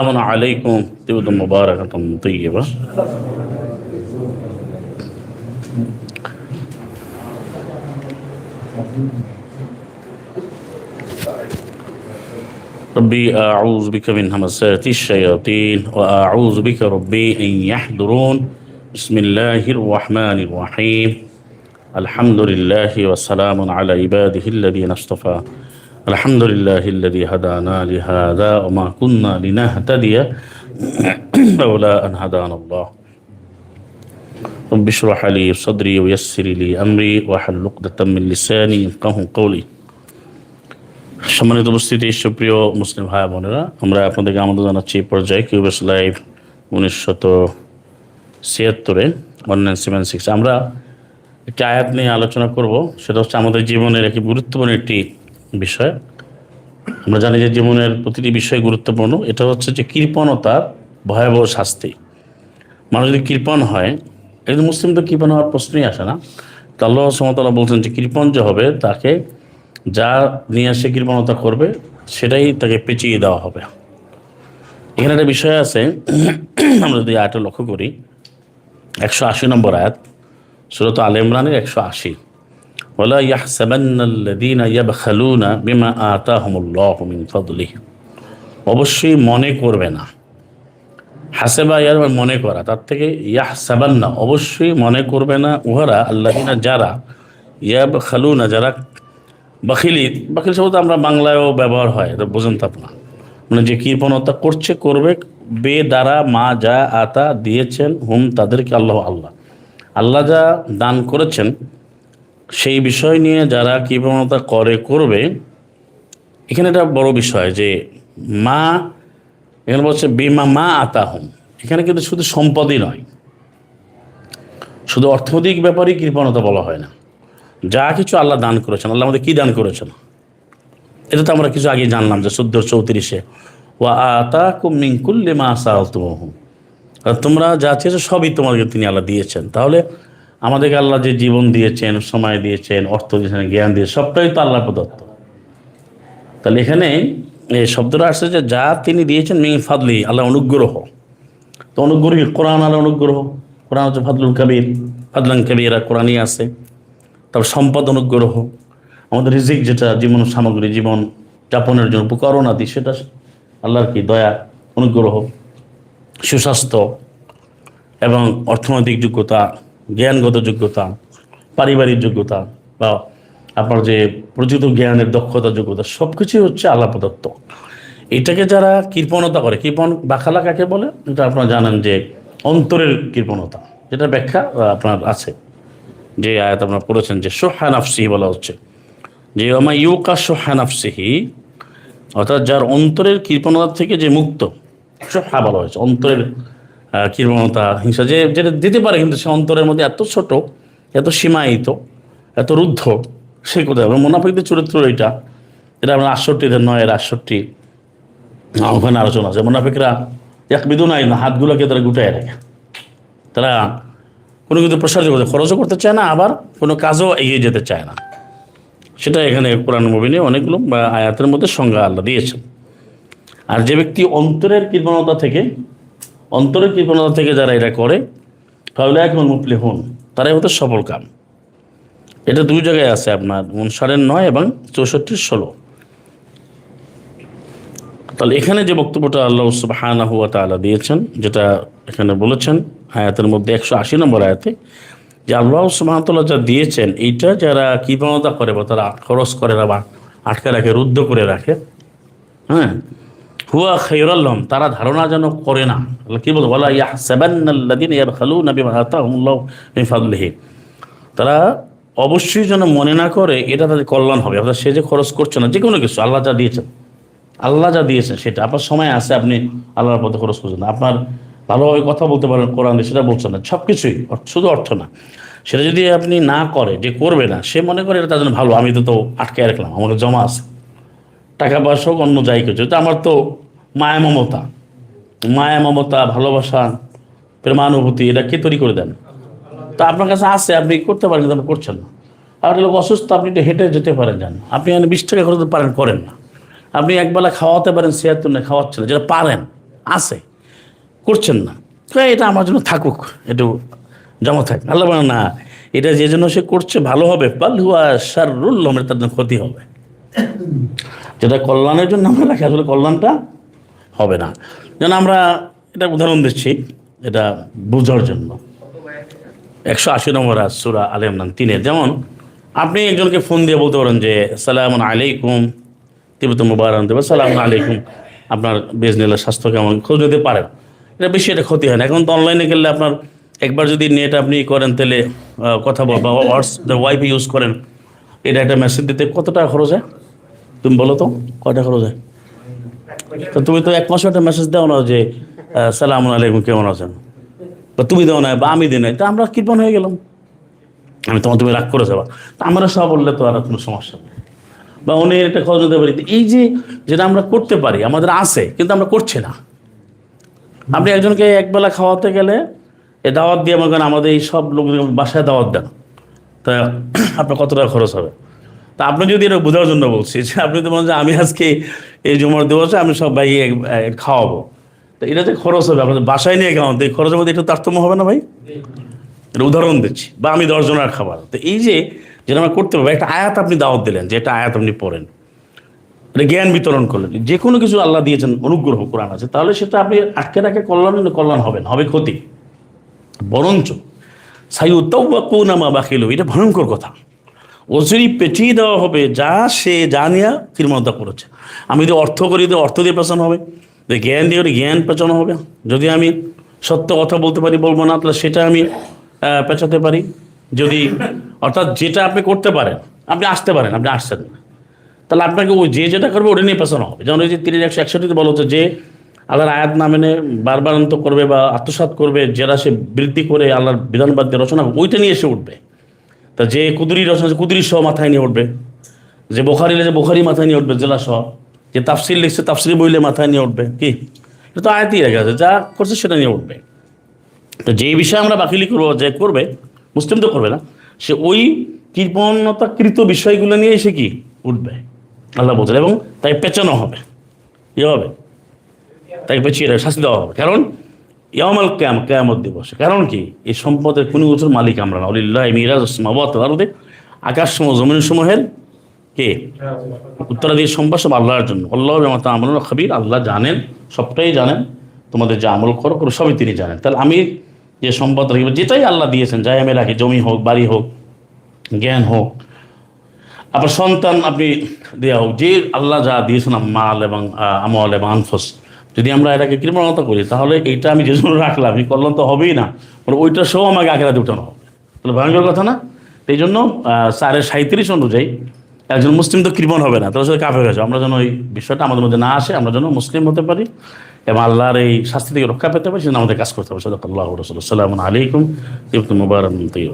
السلام عليكم. طيبة مباركة طيبة. ربي أعوذ بك من همسات الشياطين وأعوذ بك ربي أن يحضرون. بسم الله الرحمن الرحيم. الحمد لله والسلام على عباده الذين اصطفى. الحمد لله الذي هدانا لهذا وما كنا لنهتدي لولا أن هدانا الله رب اشرح لي صدري ويسر لي أمري واحلل عقدة من لساني يفقهوا قولي সম্মানিত উপস্থিতি, সুপ্রিয় মুসলিম ভাই বোনেরা, আমরা আপনাদেরকে আমাদের জানাচ্ছি পর্যায়ে কিউবেস লাইভ উনিশশত ছিয়াত্তরে নাইন সেভেন সিক্স আমরা একটি আয়াত নিয়ে আলোচনা করব, সেটা হচ্ছে আমাদের জীবনের একটি গুরুত্বপূর্ণ একটি বিষয়। আমরা জানি যে জীবনের প্রতিটি বিষয় গুরুত্বপূর্ণ। এটা হচ্ছে যে কৃপণতার ভয়াবহ শাস্তি। মানুষ যদি কৃপণ হয় একজন মুসলিম তো কৃপণ হওয়ার প্রশ্নই আসে না। তো আল্লাহ সমতলা বলছেন যে কৃপণ যে হবে, তাকে যা নিয়ে সে কৃপণতা করবে, সেটাই তাকে পেঁচিয়ে দেওয়া হবে। এখানে একটা বিষয় আছে, আমরা যদি আয়টা লক্ষ্য করি, একশো আশি নম্বর আয়াত, সুরত আল ইমরানের একশো আশি। ওলা ইয়াহসাবান্নাল্লাযীনা ইয়াবখালুনা বিমা আতাহুমুল্লাহু মিন ফাদলিহি অবশ্যই মনে করবে না। হাসেবা ইয়ার মানে করা। তার থেকে ইয়াহসাবান্না। অবশ্যই মনে করবে না উহারা আল্লাহিনা যারা ইয়াব খালুনা যারা বাখিলি। বাখিল শব্দ আমরা বাংলায়ও ব্যবহার হয়, এটা বোঝেন তো আপনার। মানে যে কৃপণতা করছে, করবে, বে, দ্বারা, মা, যা, আতা, দিয়েছেন, হুম, তাদেরকে আল্লাহ আল্লাহ। আল্লাহ যা দান করেছেন সেই বিষয় নিয়ে যারা কৃপণতা করে, করবে, এখানে একটা বড় বিষয় যে মা, এখানে বলছে বিমা মা আতা হুম এখানে কিন্তু শুধু সম্পদই নয়। শুধু অর্থনৈতিক ব্যাপারেই কৃপণতা বলা হয় না। যা কিছু আল্লাহ দান করেছেন, আল্লাহ আমাদের কী দান করেছেন? এটা তো আমরা কিছু আগে জানলাম যে চোদ্দ চৌত্রিশে ও আতা কুমিংকুল্লে মা আর তোমরা যা চেয়েছো সবই তোমাদেরকে তিনি আল্লাহ দিয়েছেন। তাহলে আমাদেরকে আল্লাহ যে জীবন দিয়েছেন, সময় দিয়েছেন, অর্থ দিয়েছেন, জ্ঞান দিয়ে সবটাই তো আল্লাহ প্রদত্ত। তাহলে এখানে এই শব্দটা আসছে যে যা তিনি দিয়েছেন মি ফাদলি আল্লাহ অনুগ্রহ। তো অনুগ্রহ কোরআন আল্লাহ অনুগ্রহ। কোরআন হচ্ছে ফাদলুল কবির, ফাদলান কবিরা কোরআনই আছে। তারপর সম্পদ অনুগ্রহ, আমাদের রিজিক যেটা, জীবন সামগ্রী, জীবন যাপনের জন্য উপকরণ আদি, সেটা আল্লাহর কি? দয়া, অনুগ্রহ, সুস্বাস্থ্য এবং অর্থনৈতিক যোগ্যতা জ্ঞানগত যোগ্যতা, পারিবারিক যোগ্যতা বা আপনার যে প্রচিত জ্ঞানের দক্ষতা, যোগ্যতা সব কিছুই হচ্ছে আল্লাহ প্রদত্ত। এটাকে যারা কৃপণতা করে, কৃপণ বাখালা কাকে বলে? এটা আপনারা জানেন যে অন্তরের কৃপণতা, যেটা ব্যাখ্যা আপনার আছে। যে আয়াত আপনার পড়েছেন যে সোহা নাফসিহি বলা হচ্ছে। যে আমা ইউকা সোহা নাফসিহি, অর্থাৎ যার অন্তরের কৃপণতা থেকে যে মুক্ত, সোহা বলা হয়েছে, অন্তরের কৃপণতা হিংসা, যে, যেটা দিতে পারে, কিন্তু সে অন্তরের মধ্যে এত ছোট, এত সীমায়িত, এত রুদ্ধ, সে কোথায় হবে? মোনাফিকদের চরিত্র এটা এটা আমরা নয়, এর আটষট্টি ওখানে আলোচনা আছে। মোনাফিকরা এক বিদু নাই, না, হাতগুলোকে তারা গুটায় রাখে। তারা কোনো কিছু প্রসারিত করতে, খরচও করতে চায় না, আবার কোনো কাজও এগিয়ে যেতে চায় না। সেটা এখানে কোরআন মুবিনে অনেকগুলো আয়াতের মধ্যে সংজ্ঞা আল্লাহ দিয়েছেন। আর যে ব্যক্তি অন্তরের কৃপণতা থেকে অন্তরের কৃপণতা থেকে যারা এটা করে তাহলে এখন মুপলি হন তারাই হতে সফল কাম। এটা দুই জায়গায় আছে আপনার উনষাটের নয় এবং চৌষট্টির ষোলো। তাহলে এখানে যে বক্তব্যটা আল্লাহ সুবাহানা হুয়া তালা দিয়েছেন, যেটা এখানে বলেছেন, আয়াতের মধ্যে একশো আশি নম্বর আয়াতে, যে আল্লাহ সুবাহতাল্লাহ যা দিয়েছেন, এইটা যারা কৃপণতা করে বা তারা খরচ করে না বা আটকে রাখে, রুদ্ধ করে রাখে হ্যাঁ হুয়া খৈরাল্লাম তারা ধারণা যেন করে না। কি বলব বলা ইয়া সাবান্নাল্লাদিন ইয়ার খালু নবী ফাদলিহি। তারা অবশ্যই যেন মনে না করে, এটা তাদের কল্যাণ হবে। অর্থাৎ সে যে খরচ করছে না যে কোনো কিছু, আল্লাহ যা দিয়েছেন। আল্লাহ যা দিয়েছেন, সেটা। আপনার সময় আছে, আপনি আল্লাহর পথে খরচ করছেন আপনার ভালোভাবে কথা বলতে পারেন, কোরআন সেটা বলছেন না। সব কিছুই শুধু অর্থ না। সেটা যদি আপনি না করে, যে করবে না, সে মনে করে এটা তার জন্য ভালো। আমি তো তো আটকে রাখলাম, আমার জমা আছে। টাকা পয়সা হোক অন্য যাই কিছু তো আমার তো মায়া মমতা। মায়া মমতা, ভালোবাসা, প্রেমানুভূতি, এটা কে তৈরি করে দেন? তা আপনার কাছে আছে, আপনি করতে পারেন, কিন্তু আপনি করছেন না। আর লোক অসুস্থ, আপনি একটু হেঁটে যেতে পারেন, যান। আপনি এখানে বিশ টাকা করতে পারেন, করেন না। আপনি একবেলা খাওয়াতে পারেন সেয়াত্তর না, খাওয়াচ্ছেন যেটা পারেন, আছে। করছেন না। এটা আমার জন্য থাকুক, একটু জমা থাক। আল্লাহ না, এটা যে জন্য সে করছে, ভালো হবে। পাল হুয়া সারুল তার জন্য ক্ষতি হবে। যেটা কল্যাণের জন্য আমরা রাখি, আসলে কল্যাণটা হবে না। যেন আমরা এটা উদাহরণ দিচ্ছি, এটা বোঝার জন্য। একশো আশি নম্বর সুরা আলে ইমরান তিনের যেমন আপনি একজনকে ফোন দিয়ে বলতে পারেন যে, সালাম আলাইকুম। তিবত মুবারক দেবে সালাম আলাইকুম। আপনার বিজনেলের স্বাস্থ্য কেমন, খোঁজ নিতে পারেন। এটা বেশি এটা ক্ষতি হয় না। এখন তো অনলাইনে গেলে আপনার একবার যদি নেট আপনি করেন, তাহলে কথা বল বা হোয়াটস ওয়াইফাই ইউজ করেন, এটা একটা মেসেজ দিতে কত টাকা খরচ হয়? তুমি বলো তো, কয়টা খরচ হয়? তো তুমি তো এক মাসে একটা মেসেজ দাও না যে সালাম আলাইকুম, কেমন আছেন? বা তুমি দাও না বা আমি দিই নাই তা আমরা কৃপণ হয়ে গেলাম। আমি তোমার তুমি রাগ করে যাবা তা আমরা সব বললে তো আর কোনো সমস্যা নেই। বা উনি একটা খরচ নিতে পারি। এই যে, যেটা আমরা করতে পারি, আমাদের আছে, কিন্তু আমরা করছি না। আপনি একজনকে একবেলা খাওয়াতে গেলে এ দাওয়াত দিয়ে মনে করেন আমাদের এই সব লোক বাসায় দাওয়াত দেন। তা আপনার কত টাকা খরচ হবে? তা আপনি যদি এটা বোঝার জন্য বলছি, যে আপনি তো বলেন যে আমি আজকে এই জমার দিবসে আমি সব ভাই খাওয়াবো। তো এটা যে খরচ হবে, আপনাদের বাসায় নিয়ে খাওয়ান তো এই খরচের মধ্যে একটু তারতম্য হবে না ভাই? এটা উদাহরণ দিচ্ছি, বা আমি দশজনের খাবার। তো এই যে, যেটা আমরা করতে পারব, একটা আয়াত আপনি দাওয়াত দিলেন, যে একটা আয়াত আপনি পড়েন। এটা জ্ঞান বিতরণ করলেন, যে কোনো কিছু আল্লাহ দিয়েছেন, অনুগ্রহ, কোরআন আছে, তাহলে সেটা আপনি আটকে রাখে কল্যাণ কল্যাণ হবে না, হবে ক্ষতি। বরঞ্চ সাইউতাউবাকুনামা বাকিল, এটা ভয়ঙ্কর কথা। ওসরি পেঁচিয়ে দেওয়া হবে, যা সে যা নিয়ে কৃমতা করেছে। আমি যদি অর্থ করি, তো অর্থ দিয়ে পেছানো হবে। যদি জ্ঞান দিয়ে করি, জ্ঞান পেছানো হবে। যদি আমি সত্য কথা বলতে পারি, বলব না, তাহলে সেটা আমি পেঁচাতে পারি। যদি, অর্থাৎ যেটা আপনি করতে পারেন, আপনি আসতে পারেন, আপনি আসছেন না। তাহলে আপনাকে ওই যে যেটা করবে, ওটা নিয়ে পেছানো হবে। যেমন ওই যে তিরিশ, একশো একষট্টিতে বলা হচ্ছে যে, আল্লাহর আয়াত না মেনে বারবারান্ত করবে বা আত্মসাৎ করবে, যেটা সে বৃদ্ধি করে আল্লাহর বিধানবাদ দিয়ে রচনা ওইটা নিয়ে এসে উঠবে। তা যে কুদুরি আছে, কুদুরি সহ মাথায় নিয়ে উঠবে। যে বোখারি লিখেছে বোখারি মাথায় নিয়ে উঠবে জেলা সহ। যে তাফসিল লিখছে তাফসিল বইলে মাথায় নিয়ে উঠবে কি? তো আয়াতই রেখে আছে যা করছে সেটা নিয়ে উঠবে। তো যেই বিষয়ে আমরা বাকিলি করব যে করবে মুসলিম তো করবে না সে ওই কৃপণতাকৃত বিষয়গুলো নিয়ে এসে কি? উঠবে। আল্লাহ বলছেন এবং তাই পেঁচানো হবে। ইয়ে হবে? তাকে পেঁচিয়ে শাস্তি দেওয়া হবে। কারণ ইয়ামাল ক্যাম, কেয়ামত দিবস। কারণ কি? এই সম্পদের কোনো কিছুর মালিক আমরা না। অলিল্লাহ মিরাজ আরদে আকাশ সমূহ জমিন সমূহের কে? উত্তরাদি সম্পদ সব আল্লাহর জন্য। আল্লাহ মাতা আমল খাবির। আল্লাহ জানেন, সবটাই জানেন। তোমাদের যা আমল করো করো, সবই তিনি জানেন। তাহলে আমি যে সম্পদ রাখি, যেটাই আল্লাহ দিয়েছেন যাই আমি রাখি, জমি হোক, বাড়ি হোক, জ্ঞান হোক। আপনার সন্তান আপনি দেওয়া হোক, যে আল্লাহ যা দিয়েছেন, মাল এবং আমল এবং আনফস যদি আমরা এটাকে কৃপণতা করি, তাহলে এইটা আমি যে জন্য রাখলাম, এই কল্যাণ তো হবেই না। মানে ওইটা সহ আমাকে আখেরাতে উঠানো হবে। তাহলে ভয়ঙ্কর কথা না? এই জন্য সাড়ে সাঁত্রিশ অনুযায়ী একজন মুসলিম তো কৃপণ হবে না, তাহলে সাথে কাফের হয়েছে আমরা যেন ওই বিষয়টা আমাদের মধ্যে না আসে, আমরা যেন মুসলিম হতে পারি এবং আল্লাহর এই শাস্তি থেকে রক্ষা পেতে পারি, সেজন্য আমাদের কাজ করতে হবে। সদাক আল্লাহ রসুল্লাহ আলাইকুম। ইবতু মুবারক তৈব